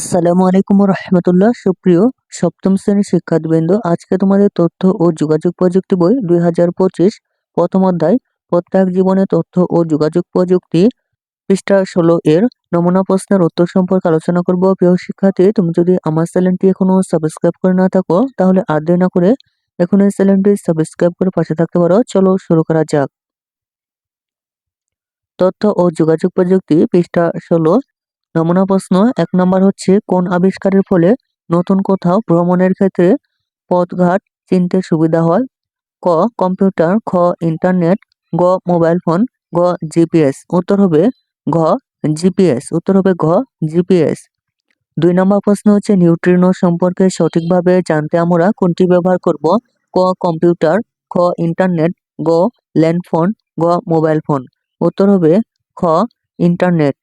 আসসালামু আলাইকুম রহমতুল্লাহ সুপ্রিয় সপ্তম শ্রেণির শিক্ষার্থীবৃন্দ, আজকে তোমাদের তথ্য ও যোগাযোগ প্রযুক্তি বই দুই হাজার পঁচিশ প্রথম অধ্যায়, প্রত্যেক জীবনে তথ্য ও যোগাযোগ প্রযুক্তি পৃষ্ঠা ষোলো এর নমুনা প্রশ্নের উত্তর সম্পর্কে আলোচনা করব। প্রিয় শিক্ষার্থী, তুমি যদি আমার চ্যানেলটি এখনও সাবস্ক্রাইব করে না থাকো, তাহলে আর দেরি না করে এখন এই চ্যানেলটি সাবস্ক্রাইব করে পাশে থাকতে পারো। চলো শুরু করা যাক। তথ্য ও যোগাযোগ প্রযুক্তি পৃষ্ঠা ষোলো নমুনা প্রশ্ন এক নম্বর হচ্ছে, কোন আবিষ্কারের ফলে নতুন কোথাও ভ্রমণের ক্ষেত্রে পথঘাট চিনতে সুবিধা হয়? ক, কম্পিউটার, খ, ইন্টারনেট, গ, মোবাইল ফোন, গ, জিপিএস। উত্তর হবে ঘ, জিপিএস। উত্তর হবে ঘ, জিপিএস। দুই নম্বর প্রশ্ন হচ্ছে, নিউট্রিনো সম্পর্কে সঠিকভাবে জানতে আমরা কোনটি ব্যবহার করব? ক, কম্পিউটার, খ, ইন্টারনেট, গ ল্যান্ডফোন গ, মোবাইল ফোন। উত্তর হবে খ ইন্টারনেট।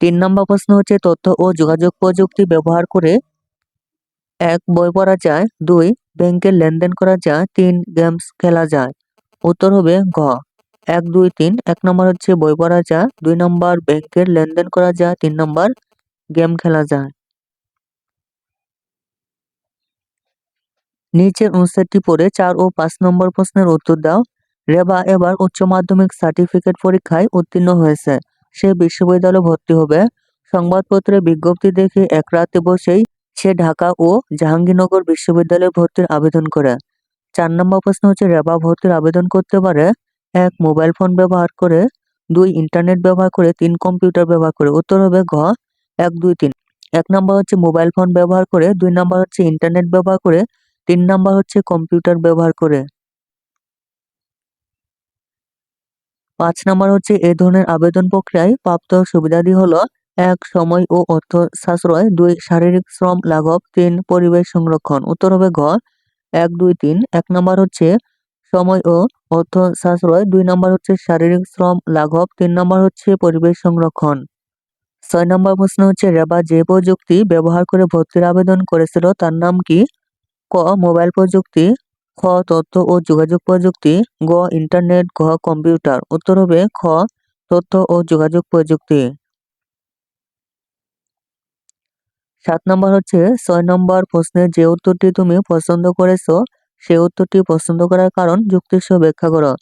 তিন নম্বর প্রশ্ন হচ্ছে তথ্য ও যোগাযোগ প্রযুক্তি ব্যবহার করে এক বই পড়া যায়, দুই ব্যাংকের লেনদেন করা যায়, তিন গেমস খেলা যায়। উত্তর হবে ঘ। এক, দুই, তিন। এক নম্বর হচ্ছে বই পড়া যায়, দুই নম্বর ব্যাংকের লেনদেন করা যায়, তিন নম্বর গেম খেলা যায়। নিচের অনুচ্ছেদটি পড়ে চার ও পাঁচ নম্বর প্রশ্নের উত্তর দাও। রেবা এবার উচ্চ মাধ্যমিক সার্টিফিকেট পরীক্ষায় উত্তীর্ণ হয়েছে। সে বিশ্ববিদ্যালয়ে ভর্তি হবে। সংবাদপত্রে বিজ্ঞপ্তি দেখে এক রাতে বসেই সে ঢাকা ও জাহাঙ্গীরনগর বিশ্ববিদ্যালয়ে ভর্তির আবেদন করে। চার নম্বর প্রশ্ন হচ্ছে রেবা ভর্তির আবেদন করতে পারে? এক, মোবাইল ফোন ব্যবহার করে। দুই, ইন্টারনেট ব্যবহার করে। তিন, কম্পিউটার ব্যবহার করে। উত্তর হবে ঘ, এক, দুই, তিন। এক নম্বর হচ্ছে, মোবাইল ফোন ব্যবহার করে। দুই নম্বর হচ্ছে, ইন্টারনেট ব্যবহার করে। তিন নম্বর হচ্ছে, কম্পিউটার ব্যবহার করে। পাঁচ নম্বর হচ্ছে এ ধরনের আবেদন প্রক্রিয়ায় প্রাপ্ত সুবিধাদি হলো এক, সময় ও অর্থ সাশ্রয়, দুই, শারীরিক শ্রম লাঘব, তিন, পরিবেশ সংরক্ষণ। উত্তর হবে ঘ, এক, দুই, তিন। এক নম্বর হচ্ছে সময় ও অর্থ সাশ্রয়, দুই নম্বর হচ্ছে শারীরিক শ্রম লাঘব, তিন নম্বর হচ্ছে পরিবেশ সংরক্ষণ। ছয় নম্বর প্রশ্ন হচ্ছে রেবা যে প্রযুক্তি ব্যবহার করে ভর্তির আবেদন করেছিল তার নাম কি? ক, মোবাইল প্রযুক্তি। খ, তথ্য ও যোগাযোগ প্রযুক্তি, গ, ইন্টারনেট, ঘ, কম্পিউটার। উত্তর হবে খ, তথ্য ও যোগাযোগ প্রযুক্তি। সাত নম্বর হচ্ছে, ছয় নম্বর প্রশ্নের যে উত্তরটি তুমি পছন্দ করেছ, সে উত্তরটি পছন্দ করার কারণ যুক্তিসহ ব্যাখ্যা করো।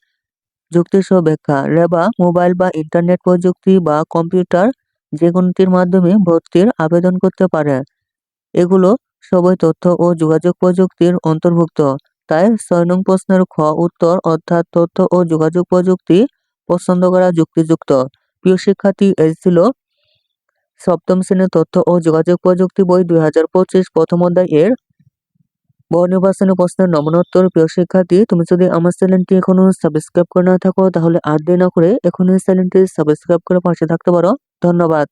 যুক্তিসহ ব্যাখ্যা। রেবা মোবাইল বা ইন্টারনেট প্রযুক্তি বা কম্পিউটার যে কোনটির মাধ্যমে ভর্তির আবেদন করতে পারে। এগুলো সবই তথ্য ও যোগাযোগ প্রযুক্তির অন্তর্ভুক্ত। তাই ছয় নং প্রশ্নের খ, উত্তর, অর্থাৎ তথ্য ও যোগাযোগ প্রযুক্তি পছন্দ করা যুক্তিযুক্ত। প্রিয় শিক্ষার্থী, এই ছিল সপ্তম শ্রেণির তথ্য ও যোগাযোগ প্রযুক্তি বই দুই হাজার পঁচিশ প্রথম অধ্যায় এর। বহু নির্বাচনী প্রশ্নের নমনোত্তর প্রিয় শিক্ষার্থী, তুমি যদি আমার চ্যানেলটি এখনও সাবস্ক্রাইব করে না থাকো, তাহলে আর দেরি না করে এখনই চ্যানেলটি সাবস্ক্রাইব করে পাশে থাকতে পারো। ধন্যবাদ।